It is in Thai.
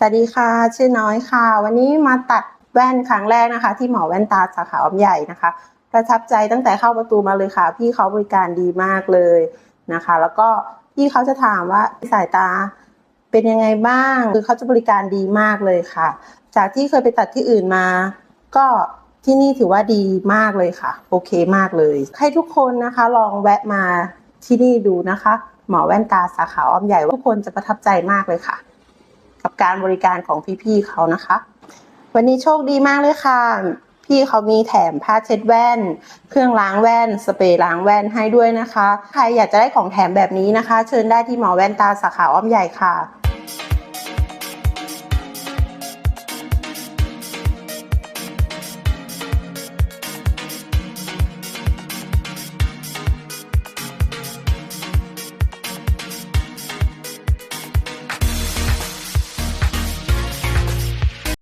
สวัสดีค่ะ ชื่อน้อยค่ะ วันนี้มาตัดแว่นครั้งแรกนะคะ ที่หมอแว่นตาสาขาอ้อมใหญ่นะคะ ประทับใจตั้งแต่เข้าประตูมาเลยค่ะ พี่เขาบริการดีมากเลยนะคะ แล้วก็พี่เขาจะถามว่าสายตาเป็นยังไงบ้าง คือเขาจะบริการดีมากเลยค่ะ จากที่เคยไปตัดที่อื่นมา ก็ที่นี่ถือว่าดีมากเลยค่ะ โอเคมากเลย ให้ทุกคนนะคะ ลองแวะมาที่นี่ดูนะคะ หมอแว่นตาสาขาอ้อมใหญ่ว่าทุกคนจะประทับใจมากเลยค่ะ กับการบริการของพี่ๆเขานะคะ วันนี้โชคดีมากเลยค่ะ พี่เขามีแถมผ้าเช็ดแว่น เครื่องล้างแว่น สเปรย์ล้างแว่นให้ด้วยนะคะ ใครอยากจะได้ของแถมแบบนี้นะคะ เชิญได้ที่หมอแว่นตาสาขาอ้อมใหญ่ค่ะ